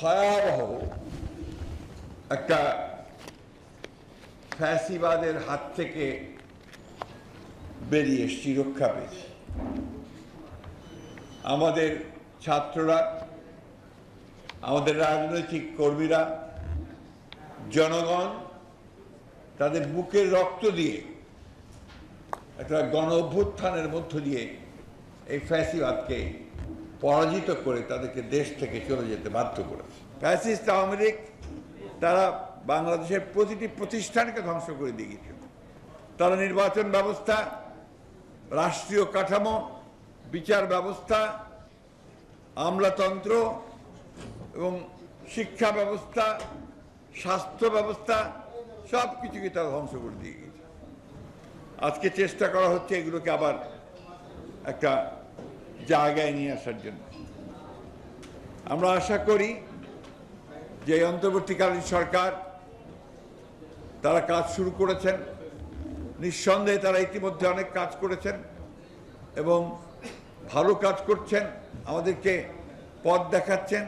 ভয়াবহ একটা ফ্যাসিবাদের হাত থেকে বেরিয়ে এসছি রক্ষা পেয়েছি। আমাদের ছাত্ররা, আমাদের রাজনৈতিক কর্মীরা, জনগণ, তাদের বুকের রক্ত দিয়ে একটা গণ অভ্যুত্থানের মধ্য দিয়ে এই ফ্যাসিবাদকে পরাজিত করে তাদেরকে দেশ থেকে চলে যেতে বাধ্য করেছে। ফ্যাসিস্ট আওয়ামী লীগ, তারা বাংলাদেশের প্রতিটি প্রতিষ্ঠানকে ধ্বংস করে দিয়ে গেছিল তারা নির্বাচন ব্যবস্থা, রাষ্ট্রীয় কাঠামো, বিচার ব্যবস্থা, আমলাতন্ত্র এবং শিক্ষা ব্যবস্থা, স্বাস্থ্য ব্যবস্থা সব কিছুকে তারা ধ্বংস করে দিয়ে গেছে আজকে চেষ্টা করা হচ্ছে এগুলোকে আবার একটা জায়গায় নিয়ে আসার জন্য। আমরা আশা করি যে অন্তর্বর্তীকালীন সরকার তারা কাজ শুরু করেছেন। নিঃসন্দেহে তারা ইতিমধ্যে অনেক কাজ করেছেন এবং ভালো কাজ করছেন, আমাদেরকে পথ দেখাচ্ছেন।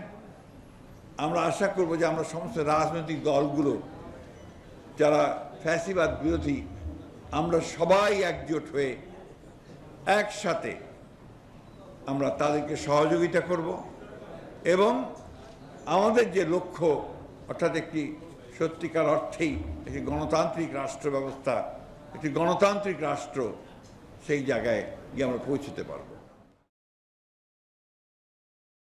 আমরা আশা করব যে আমরা সমস্ত রাজনৈতিক দলগুলো, যারা ফ্যাসিবাদ বিরোধী, আমরা সবাই একজোট হয়ে একসাথে আমরা তাদেরকে সহযোগিতা করব এবং আমাদের যে লক্ষ্য, অর্থাৎ একটি সত্যিকার অর্থেই একটি গণতান্ত্রিক রাষ্ট্র ব্যবস্থা, একটি গণতান্ত্রিক রাষ্ট্র, সেই জায়গায় গিয়ে আমরা পৌঁছতে পারব।